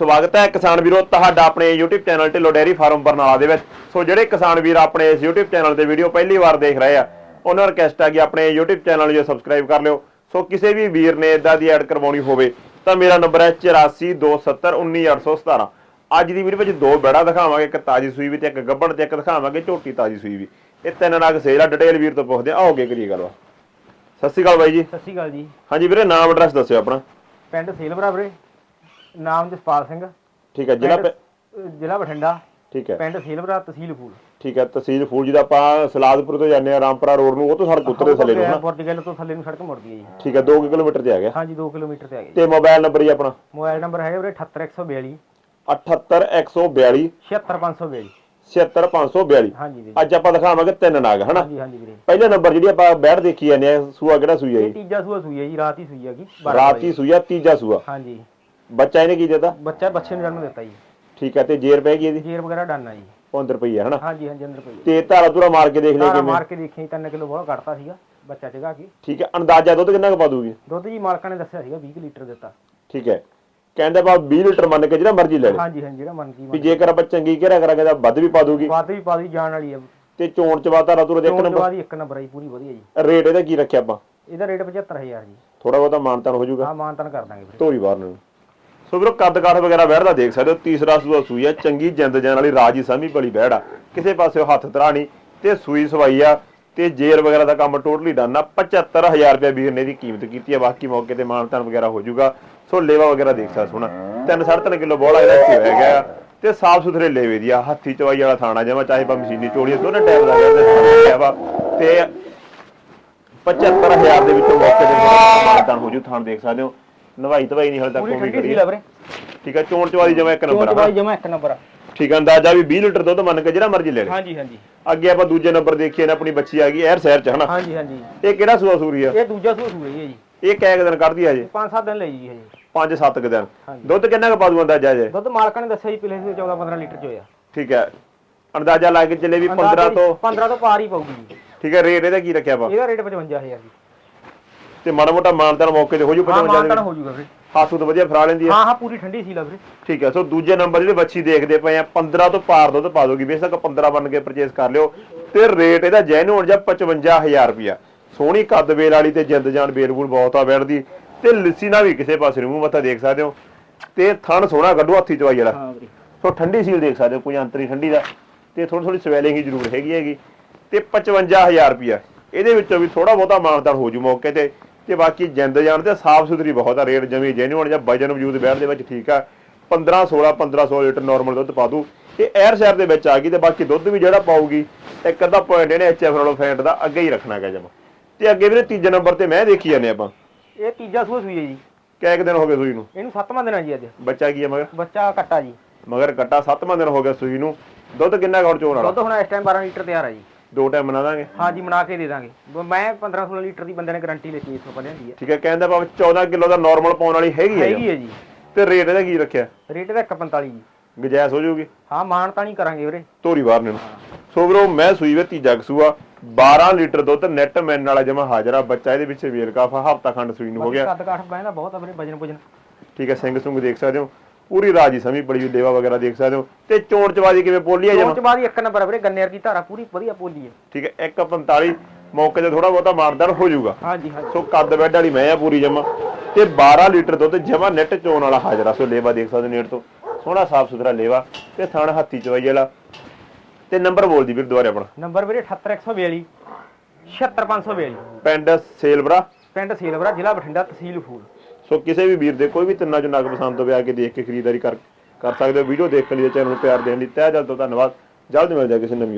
ਸਵਾਗਤ ਹੈ ਕਿਸਾਨ ਵੀਰੋ ਤੁਹਾਡਾ ਆਪਣੇ YouTube channel Dhillon dairy farm Barnala ਦੇ ਵਿੱਚ। ਸੋ ਜਿਹੜੇ ਕਿਸਾਨ ਵੀਰ ਆਪਣੇ ਇਸ YouTube ਚੈਨਲ ਤੇ ਵੀਡੀਓ ਪਹਿਲੀ ਵਾਰ ਦੇਖ ਰਹੇ ਆ ਉਹਨਾਂ ਨੂੰ ਰਿਕਵੈਸਟ ਹੈ ਕਿ ਆਪਣੇ YouTube ਚੈਨਲ ਨੂੰ ਸਬਸਕ੍ਰਾਈਬ ਕਰ ਲਿਓ। ਸੋ ਕਿਸੇ ਵੀ ਵੀਰ ਨੇ ਇਦਾਂ ਦੀ ਐਡ ਕਰਵਾਉਣੀ ਹੋਵੇ ਤਾਂ ਮੇਰਾ ਨੰਬਰ ਹੈ 8427191817 ਅੱਜ ਦੀ ਵੀਡੀਓ ਵਿੱਚ ਦੋ ਬੈੜਾ ਦਿਖਾਵਾਂਗੇ ਇੱਕ ਤਾਜੀ ਸੂਈ ਵੀ ਤੇ ਇੱਕ ਗੱਬੜ ਤੇ ਇੱਕ ਦਿਖਾਵਾਂਗੇ ਝੋਟੀ ਤਾਜੀ ਸੂਈ ਵੀ। ਇਹ ਤਿੰਨ ਨਗ ਸੇਲ ਆ ਡਿਟੇਲ ਵੀਰ ਤੋਂ ਪੁੱਛਦੇ ਆ ਆਓਗੇ ਕਰੀਏ ਗੱਲਬਾਤ। ਸਤਿ ਸ਼੍ਰੀ ਅਕਾਲ ਬਾਈ ਜੀ। ਸਤਿ ਸ਼੍ਰੀ ਅਕਾਲ ਜੀ। ਹਾਂਜੀ ਵੀਰੇ ਨਾਮ ਐਡਰੈਸ ਦੱਸਿਓ ਆਪਣਾ। ਪਿੰਡ ਸੇਲਵਰਾ ਵੀਰੇ। ਨਾਮ ਜਸਪਾਲ ਸਿੰਘ। ਠੀਕ ਹੈ ਜ਼ਿਲ੍ਹਾ ਪਿੰਡ, ਪ- ਅਹ ਜ਼ਿਲ੍ਹਾ ਬਠਿੰਡਾ। ਠੀਕ ਹੈ। ਪਿੰਡ ਸੇਲਵਰਾ ਤਹਿਸੀਲ ਫੂਲ। ਠੀਕ ਹੈ ਤਹਿਸੀਲ ਫੂਲ ਜਿਹਦਾ ਆਪਾਂ ਸਲਾਦਪੁਰ ਤੋਂ ਜਾਂਦੇ ਆ ਰਾਮਪੁਰਾ ਰੋਡ ਨੂੰ ਉਹ ਤੋਂ ਸੜਕ ਉਤਰੇ ਥੱਲੇ ਨੂੰ ਹਨਾ? ਪੁਰਤਗਾਲ ਤੋਂ ਥੱਲੇ ਨੂੰ ਸੜਕ ਮੁੜਦੀ ਹੈ ਜੀ। ਠੀਕ ਹੈ 2 ਕਿਲੋਮੀਟਰ ਤੇ ਆ ਗਿਆ। ਹਾਂਜੀ 2 ਕਿਲੋਮੀਟਰ ਤੇ ਆ ਗਈ ਤੇ ਮੋਬਾਈਲ ਨੰਬਰ ਹੀ ਆਪਣਾ? ਮੋਬਾਈਲ ਨੰਬਰ ਹੈਗਾ ਵੀਰੇ 78142 78142 76542 76542 ਹਾਂਜੀ ਵੀਰੇ। ਅੱਜ ਆਪਾਂ ਦਿਖਾਵਾਂਗੇ ਤਿੰਨ ਨਾਗ ਹਨਾ? ਹਾਂਜੀ ਹਾਂਜੀ ਵੀਰੇ। ਪਹਿਲਾ ਨੰਬਰ ਜਿਹੜੀ ਆਪਾਂ ਬੈਠ ਦੇਖੀ ਜਾਂਦੇ ਆ ਸੂਆ ਕਿਹੜਾ ਸੂਈ ਹੈ ਇਹ ਜੀ ਤੀਜਾ ਸੂਆ ਸੂਈ ਹੈ ਜੀ ਰਾਤ ਹੀ ਸੂਈ ਹੈਗੀ ਬਾਰਾਂ ਰਾਤ ਸੂਈ ਆ ਤੀਜਾ ਸੂਆ। ਹਾਂਜੀ। ਬੱਚਾ ਇਹਨੇ ਕੀ ਦਿੱਤਾ? ਬੱਚਾ ਬੱਚੇ ਨੂੰ ਜਨਮ ਦਿੱਤਾ ਜੀ। ਠੀਕ ਹੈ ਤੇ ਜੇਰ ਪੈ ਗਈ ਇਹਦੀ? ਜੇਰ ਵਗੈਰਾ ਡਾਨਾ ਜੀ। 5 ਰੁਪਈਆ ਹਨਾ? ਹਾਂਜੀ ਹਾਂਜੀ ਅੰਦਰ ਪਈ ਤੇ ਧਾਰਾ ਧੂਰਾ ਮਾਰ ਕੇ ਦੇਖ ਲਿਆ ਕਿਵੇਂ। ਮਾਰ ਕੇ ਦੇਖੀ 3 ਕਿਲੋ ਬਹੁਤ ਕੱਟਤਾ ਸੀਗਾ ਬੱਚਾ ਚਗਾ ਕੇ। ਠੀਕ ਹੈ ਅੰਦਾਜ਼ਾ ਦੁੱਧ ਕਿੰਨਾ ਕੁ ਪਾ ਦੂਗੀ? ਦੁੱਧ ਜੀ ਮਾਲਕਾਂ ਨੇ ਦੱਸਿਆ ਸੀਗਾ 20 ਕੁ ਲੀਟਰ ਦਿੱਤਾ। ਠੀਕ ਹੈ ਕਹਿੰਦੇ ਬਾ 20 ਲੀਟਰ ਮੰਨ ਕੇ ਜਿਹੜਾ ਮਰਜ਼ੀ ਲੈ ਲੈ ਹਾਂਜੀ ਹਾਂਜੀ ਜਿਹੜਾ ਮਨ ਕੀ ਵੀ ਜੇਕਰ ਆਪਾਂ ਚੰਗੀ ਘੇਰਾ ਕਰਾਂਗੇ ਤਾਂ ਵੱਧ ਵੀ ਪਾ ਦੂਗੀ। ਵੱਧ ਵੀ ਪਾਦੀ ਜਾਣ ਵਾਲੀ ਆ। ਤੇ ਚੋਣ ਚ ਬਾਤਾਰਾ ਤੁਰ ਦੇ ਇੱਕ ਚੋਣ ਨੰਬਰ। ਜਵਾਦੀ ਇੱਕ ਨੰਬਰ ਆ ਜੀ ਪੂਰੀ ਵਧੀਆ ਜੀ। ਰੇਟ ਇਹਦਾ ਕੀ ਰੱਖਿਆ ਆਪਾਂ? ਇਹਦਾ ਰੇਟ 75000 ਜੀ। ਥੋੜਾ ਬਹੁਤਾ ਮਾਨਤਾਨ ਹੋ ਜਾਊਗਾ। ਹਾਂ ਮਾਨਤਨ ਕਰ ਦਾਂਗੇ ਵੀਰੇ ਧੋਰੀ ਬਾਹਰ ਨੂੰ। ਸੋ ਵੀਰੋ, ਕੱਦ ਕਾਠ ਵਗੈਰਾ ਬਹਿੜ ਦਾ ਦੇਖ ਸਕਦੇ ਹੋ। ਤੀਸਰਾ ਸੂਆ ਸੂਈ ਆ, ਚੰਗੀ ਜਿੰਦ ਜਾਨ ਵਾਲੀ ਰਾਜੀ ਸਮੀ ਬੜੀ ਬਹਿੜ ਆ। ਕਿਸੇ ਪਾਸੇ ਹੱਥ ਧਰਾਣੀ ਤੇ ਸੂਈ ਸਵਾਈ ਆ ਤੇ ਜੇਰ ਵਗੈਰਾ ਦਾ ਕੰਮ ਟੋਟਲੀ ਡਨ ਆ। 75000 ਰੁਪਏ ਵੀਰ ਨੇ ਦੀ ਕੀਮਤ ਕੀਤੀ ਆ। ਬਾਕੀ ਮੌਕੇ ਤੇ ਮਾਨਤਾਨ ਵਗੈਰਾ ਹੋ ਜਾਊਗਾ ਸੋ ਲੇਵਾ ਵਗੈਰਾ ਦੇਖ ਸਕਦਾ ਸੋਣਾ। 3.5 ਕਿਲੋ ਬੋਲਾ ਇਹਦਾ ਕੀ ਹੋਇਆ ਤੇ ਸਾਫ਼ ਸੁਥਰੇ ਲੇਵੇ ਦੀ ਆ। ਹੱਥੀ ਚਵਾਈ ਵਾਲਾ ਥਾਣਾ ਜਿਵੇਂ ਚਾਹੇ ਪਾ ਮਸ਼ੀਨੀ ਚੋੜੀ ਦੋਨੇ ਟਾਈਪ ਦਾ ਗਿਆ ਵਾ। ਤੇ 75000 ਦੇ ਵਿੱਚੋਂ ਮੌਕੇ ਤੇ ਮਾਨਤਾਨ ਹੋ ਜੂ। ਥਾਣ ਦੇਖ ਸਕਦੇ ਹੋ। ਨਵਾਈ ਤਵਾਈ ਨਹੀਂ ਹਲ ਤੱਕ ਪੂਰੀ ਹੋ ਗਈ ਠੰਡੀ ਖੜੀ ਸੀ ਆ। ਵੀਰੇ। ਠੀਕ ਆ ਚੋਣ ਚਵਾਦੀ ਜਮਾ ਇੱਕ ਨੰਬਰ ਆ ਜਮਾ ਇੱਕ ਨੰਬਰ ਆ। ਠੀਕ ਆ ਅੰਦਾਜ਼ਾ ਵੀ 20 ਲੀਟਰ ਦੁੱਧ ਮੰਨ ਕੇ ਜਿਹੜਾ ਮਰਜ਼ੀ ਲੈ ਲੈ। ਹਾਂਜੀ ਹਾਂਜੀ। ਅੱਗੇ ਆਪਾਂ ਦੂਜੇ ਨੰਬਰ ਦੇਖੀਏ ਨਾ ਆਪਣੀ ਬੱਚੀ ਆ ਗਈ ਐਰ ਸ਼ਹਿਰ ਚ ਹਨਾ? ਹਾਂਜੀ ਹਾਂਜੀ। ਇਹ ਕਿਹੜਾ ਸੂਆ ਸੂਰੀ ਆ? ਇਹ ਦੂਜਾ ਸੂਆ ਸੂਆ ਹੀ ਹੈ ਜੀ। ਇਹ ਕੈ ਕੁ ਦਿਨ ਕੱਢਦੀ ਆ ਜੇ 5-7 ਦਿਨ ਲਈ ਜੀ ਹਜੇ। 5-7 ਕੁ ਦਿਨ। ਹਾਂਜੀ। ਦੁੱਧ ਕਿੰਨਾ ਕੁ ਪਾ ਦੂ ਅੰਦਾਜ਼ਾ ਜੇ ਦੁੱਧ ਮਾਲਕਾਂ ਨੇ ਦੱਸਿਆ ਜੀ ਪਿਛਲੇ ਸੂਏ 14-15 ਲੀਟਰ ਚ ਹੋਇਆ। ਠੀਕ ਹੈ। ਅੰਦਾਜ਼ਾ ਲਾ ਕੇ ਚੱਲੇ ਵੀ 15 ਤੋਂ 15 ਤੋਂ ਪਾਰ ਹੀ ਪਊਗੀ ਜੀ। ਠੀਕ ਹੈ ਰੇਟ ਇਹਦਾ ਕੀ ਰੱਖਿਆ ਆਪਾਂ? ਇਹਦਾ ਰੇਟ 55000 ਜੀ। ਤੇ ਮਾੜਾ ਮੋਟਾ ਮਾਨਦਾਰ ਮੌਕੇ ਤੇ ਹੋ ਜੂ ਹਾਂ 55 ਮਾਨਤਨ ਦੇ ਹੋ ਜੂਗਾ ਵੀਰੇ। ਹੱਥ ਤੋਂ ਵਧੀਆ ਫਰਾ ਲੈਂਦੀ ਆ। ਹਾਂ ਹਾਂ ਪੂਰੀ ਠੰਡੀ ਸੀ ਲਾ ਵੀਰੇ। ਠੀਕ ਹੈ ਸੋ ਦੂਜੇ ਨੰਬਰ ਜਿਹੜੇ ਬੱਚੀ ਦੇਖਦੇ ਪਏ ਆ 15 ਤੋਂ ਪਾਰ ਦੁੱਧ ਪਾ ਦੋਗੀ ਬੇਸ਼ੱਕ 15 ਬਣ ਕੇ ਪਰਚੇਸ ਕਰ ਲਿਓ। ਤੇ ਰੇਟ ਇਹਦਾ ਜੈਨੂਨ ਜਾਂ 55000 ਰੁਪਿਆ ਸੋਹਣੀ ਕੱਦ ਵੇਲ ਵਾਲੀ ਤੇ ਜਿੰਦ ਜਾਨ ਬੇਰਬੂਲ ਬਹੁਤ ਆ ਬੈਠਦੀ। ਤੇ ਲਿੱਸੀ ਨਾ ਵੀ ਕਿਸੇ ਪਾਸੇ ਨੂੰ ਮੱਥਾ ਦੇਖ ਸਕਦੇ ਹੋ। ਤੇ ਥਣ ਸੋਹਣਾ ਕੱਢੋ ਹੱਥੀ ਚਵਾਈ ਵਾਲਾ। ਹਾਂ ਸੋ ਠੰਡੀ ਸੀਲ ਦੇਖ ਸਕਦੇ ਹੋ ਕੋਈ ਅੰਤਰੀ ਠੰਡੀ ਦਾ। ਤੇ ਥੋੜੀ ਥੋੜੀ ਸਵੈਲਿੰਗ ਹੀ ਜ਼ਰੂਰ ਹੈਗੀ ਹੈਗੀ। ਤੇ 55000 ਰੁਪਿਆ ਇਹਦੇ ਵਿੱਚੋਂ ਵੀ ਥੋੜਾ ਬਹੁਤਾ ਮਾਨਤਾਨ ਹੋ ਜੂ ਮੌਕੇ ਤੇ। ਤੇ ਬਾਕੀ ਜਿੰਦ ਜਾਨ ਤੇ ਸਾਫ਼ ਸੁਥਰੀ ਬਹੁਤ ਆ ਰੇਟ ਜਮੀ ਜੈਨੂਨ ਜਾਂ ਵਜਨ ਵਜੂਦ ਬੈਠ ਦੇ ਵਿੱਚ ਠੀਕ ਆ। 15 16 1500 ਲੀਟਰ ਨਾਰਮਲ ਦੁੱਧ ਪਾ ਦੂ। ਇਹ 에ਅਰ ਸ਼ਹਿਰ ਦੇ ਵਿੱਚ ਆ ਗਈ ਤੇ ਬਾਕੀ ਦੁੱਧ ਵੀ ਜਿਹੜਾ ਪਾਊਗੀ ਇੱਕ ਅੱਧਾ ਪੁਆਇੰਟ ਇਹਨੇ ਐਚਐਫ ਨਾਲੋਂ ਫੈਂਟ ਦਾ ਅੱਗੇ ਹੀ ਰੱਖਣਾ ਗਾ ਜਮਾ। ਤੇ ਅੱਗੇ ਵੀਰੇ ਤੀਜੇ ਨੰਬਰ ਤੇ ਮੈਂ ਦੇਖੀ ਜਾਂਦੇ ਆਪਾਂ। ਇਹ ਤੀਜਾ ਸੂਆ ਸੂਈ ਹੈ ਜੀ। ਇੱਕ ਦਿਨ ਹੋ ਗਏ ਸੂਈ ਨੂੰ? ਇਹਨੂੰ ਸੱਤਵਾਂ ਦਿਨ ਆ ਜੀ ਅੱਜ। ਬੱਚਾ ਕੀ ਹੈ ਮਗਰ? ਬੱਚਾ ਕੱਟਾ ਜੀ। ਮਗਰ ਕੱਟਾ 7ਵਾਂ ਦਿਨ ਹੋ ਗਿਆ ਸੂਈ ਨੂੰ। ਦੁੱਧ ਕਿੰਨਾ ਗੌਰ ਚੋਣ ਵਾਲਾ? ਦੁੱਧ ਹੁਣ ਇਸ ਟਾਈਮ 12 ਲੀਟਰ ਤਿਆਰ ਆ ਜੀ। ਦੋ ਟਾਈਮ ਬਣਾ ਦਾਂਗੇ। ਹਾਂਜੀ ਬਣਾ ਕੇ ਦੇ ਦਾਂਗੇ। ਬ- ਮੈਂ 15-16 ਲੀਟਰ ਦੀ ਬੰਦੇ ਨੇ ਗਾਰੰਟੀ ਲਈ ਇਸ ਤੋਂ ਪਹਿਲਾਂ ਦੀ ਠੀਕ ਹੈ ਕਹਿੰਦਾ ਭਾਵੇਂ 14 ਕਿਲੋ ਦਾ ਨਾਰਮਲ ਪਾਉਣ ਵਾਲੀ ਹੈਗੀ ਹੈ ਹੈਗੀ ਹੈ ਜੀ। ਤੇ ਰੇਟ ਇਹਦਾ ਕੀ ਰੱਖਿਆ? ਰੇਟ ਦਾ 145 ਜੀ। ਗਜੈਸ ਹੋ ਜਾਊਗੀ। ਹਾਂ ਮਾਨ ਤਾਂ ਨਹੀਂ ਕਰਾਂਗੇ ਵੀਰੇ। ਤੋਰੀ ਬਾਹਰ ਨੂੰ ਸੋ ਵੀਰੋ ਮੈਂ ਸੂਈ ਵੇ ਤੀਜਾ ਕਸੂਆ 12 ਲੀਟਰ ਦੁੱਧ ਨੈਟ ਮੈਨ ਵਾਲਾ ਜਮਾ ਹਾਜ਼ਰਾ ਬੱਚਾ ਇਹਦੇ ਵਿੱਚ ਵੇਲ ਕਾਫਾ ਹਫਤਾ ਖੰਡ ਸੂਈ ਨੂੰ ਹੋ ਗਿਆ। ਕੱਦ ਕਾਠ ਬਹਿੰਦਾ ਬਹੁਤ ਆ ਵੀਰੇ ਵਜਨ ਵਜਨ ਠੀਕ ਹੈ ਸਿੰਘ ਸੁੰਗ ਦੇਖ ਸਕਦੇ ਹੋ। ਪੂਰੀ ਰਾਜੀ ਸਮੀ ਬੜੀ ਹੋਈ ਲੇਵਾ ਵਗੈਰਾ ਦੇਖ ਸਕਦੇ ਹੋ। ਤੇ ਚੋਣ ਚਵਾਦੀ ਕਿਵੇਂ ਪੋਲੀ ਆ ਚੋਂ ਜਮਾ ਚ ਬਾਅਦ ਹੀ ਇੱਕ ਨੰਬਰ ਵੀਰੇ ਗੰਨੇਰ ਦੀ ਧਾਰਾ ਪੂਰੀ ਵਧੀਆ ਪੋਲੀ ਹੈ ਠੀਕ ਹੈ 145 ਮੌਕੇ ਤੇ ਥੋੜਾ ਬਹੁਤਾ ਮਾਰਦਾਰ ਹੋ ਜਾਊਗਾ। ਹਾਂਜੀ ਹਾਂਜੀ। ਸੋ ਕੱਦ ਬੈੱਡ ਵਾਲੀ ਮੈਂ ਆ ਪੂਰੀ ਜਮਾ। ਤੇ 12 ਲੀਟਰ ਦੁੱਧ ਜਮਾ ਨੈਟ ਚੋਣ ਵਾਲਾ ਹਾਜ਼ਰਾ। ਸੋ ਲੇਵਾ ਦੇਖ ਸਕਦੇ ਹੋ ਨੇੜ ਤੋਂ। ਸੋਹਣਾ ਸਾਫ਼ ਸੁਥਰਾ ਲੇਵਾ ਤੇ ਥਣ ਹੱਥੀ ਚਵਾਈ ਵਾਲਾ। ਤੇ ਨੰਬਰ ਬੋਲ ਦੀ ਵੀਰ ਦੁਬਾਰੇ ਆਪਣਾ। ਨੰਬਰ ਵੀਰੇ 78142 76542 ਪਿੰਡ ਸੇਲਵਰਾ ਪਿੰਡ ਸੇਲਵਰਾ ਜ਼ਿਲ੍ਹਾ ਬਠਿੰਡਾ ਤਹਿਸੀਲ ਫੂਲ। ਸੋ ਕਿਸੇ ਵੀ ਵੀਰ ਦੇ ਕੋਈ ਵੀ ਤਿੰਨਾਂ ਚੋਂ ਨਗ ਪਸੰਦ ਹੋਵੇ ਆ ਕੇ ਦੇਖ ਕੇ ਖਰੀਦਦਾਰੀ ਕਰ ਕਰ ਸਕਦੇ ਹੋ। ਵੀਡੀਓ ਦੇਖਣ ਲਈ ਚੈਨਲ ਨੂੰ ਪਿਆਰ ਦੇਣ ਲਈ ਤਹਿ ਦਿਲ ਤੋਂ ਧੰਨਵਾਦ। ਜਲਦ ਮਿਲ ਜਾ ਕਿਸੇ ਨਵੀਂ